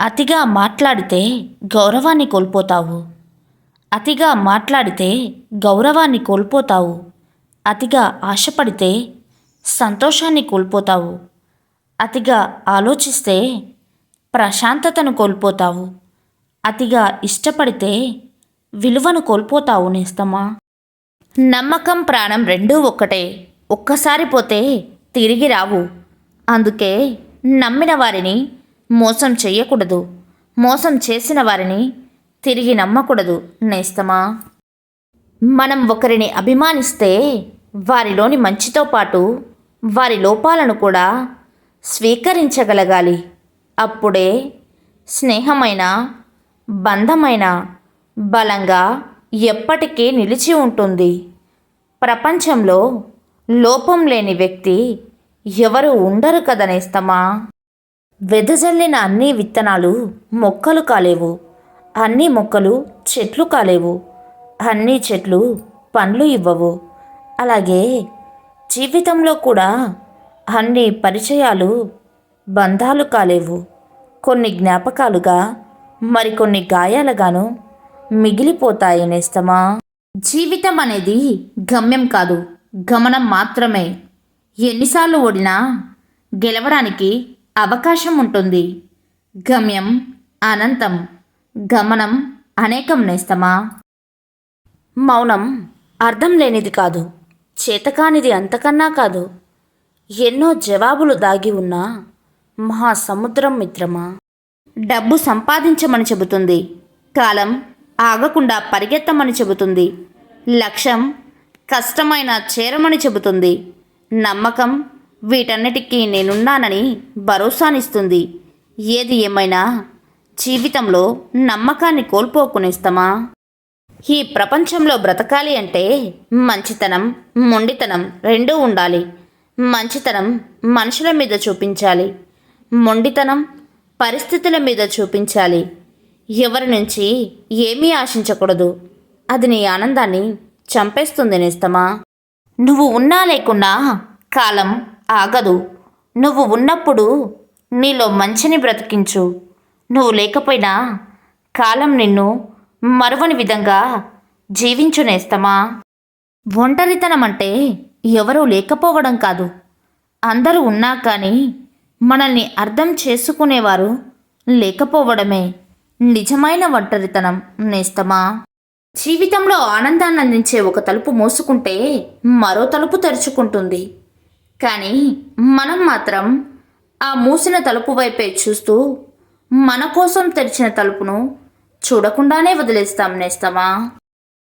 అతిగా మాట్లాడితే గౌరవాన్ని కోల్పోతావు. అతిగా మాట్లాడితే గౌరవాన్ని కోల్పోతావు. అతిగా ఆశపడితే సంతోషాన్ని కోల్పోతావు. అతిగా ఆలోచిస్తే ప్రశాంతతను కోల్పోతావు. అతిగా ఇష్టపడితే విలువను కోల్పోతావు నేస్తమా నమ్మకం ప్రాణం రెండూ ఒక్కటే. ఒక్కసారి పోతే తిరిగి రావు. అందుకే నమ్మిన వారిని మోసం చెయ్యకూడదు. మోసం చేసిన వారిని తిరిగి నమ్మకూడదు. నేస్తమా? మనం ఒకరిని అభిమానిస్తే వారిలోని మంచితో పాటు వారి లోపాలను కూడా స్వీకరించగలగాలి. అప్పుడే స్నేహమైన బంధమైన బలంగా ఎప్పటికీ నిలిచి ఉంటుంది. ప్రపంచంలో లోపం లేని వ్యక్తి ఎవరు ఉండరు కదనేస్తమా వెదజల్లిన అన్ని విత్తనాలు మొక్కలు కాలేవు. అన్ని మొక్కలు చెట్లు కాలేవు. అన్ని చెట్లు పండ్లు ఇవ్వవు. అలాగే జీవితంలో కూడా అన్ని పరిచయాలు బంధాలు కాలేవు. కొన్ని జ్ఞాపకాలుగా మరికొన్ని గాయాలుగాను మిగిలిపోతాయి నేస్తమా? జీవితం అనేది గమ్యం కాదు గమనం మాత్రమే. ఎన్నిసార్లు ఓడినా గెలవడానికి అవకాశం ఉంటుంది. గమ్యం అనంతం గమనం అనేకం నేస్తమా? మౌనం అర్థం లేనిది కాదు. చేతకానిది అంతకన్నా కాదు. ఎన్నో జవాబులు దాగి ఉన్న మహాసముద్రం మిత్రమా? డబ్బు సంపాదించమని చెబుతుంది. కాలం ఆగకుండా పరిగెత్తమని చెబుతుంది. లక్ష్యం కష్టమైన చేరమని చెబుతుంది. నమ్మకం వీటన్నిటికీ నేనున్నానని భరోసానిస్తుంది. ఏది ఏమైనా జీవితంలో నమ్మకాన్ని కోల్పోకునేస్తామా? ఈ ప్రపంచంలో బ్రతకాలి అంటే మంచితనం మొండితనం రెండూ ఉండాలి. మంచితనం మనుషుల మీద చూపించాలి. మొండితనం పరిస్థితుల మీద చూపించాలి. ఎవరి నుంచి ఏమీ ఆశించకూడదు. అది నీ ఆనందాన్ని చంపేస్తుంది నేస్తమా నువ్వు ఉన్నా లేకున్నా కాలం ఆగదు. నువ్వు ఉన్నప్పుడు నీలో మంచిని బ్రతికించు. నువ్వు లేకపోయినా కాలం నిన్ను మరువని విధంగా జీవించునేస్తమా? ఒంటరితనం అంటే ఎవరూ లేకపోవడం కాదు. అందరూ ఉన్నా కానీ మనల్ని అర్థం చేసుకునేవారు లేకపోవడమే నిజమైన ఒంటరితనం నేస్తమా? జీవితంలో ఆనందాన్ని అందించే ఒక తలుపు మూసుకుంటే మరో తలుపు తెరుచుకుంటుంది. కానీ మనం మాత్రం ఆ మూసిన తలుపు వైపే చూస్తూ మన కోసం తెరిచిన తలుపును చూడకుండానే వదిలేస్తాం నేస్తామా?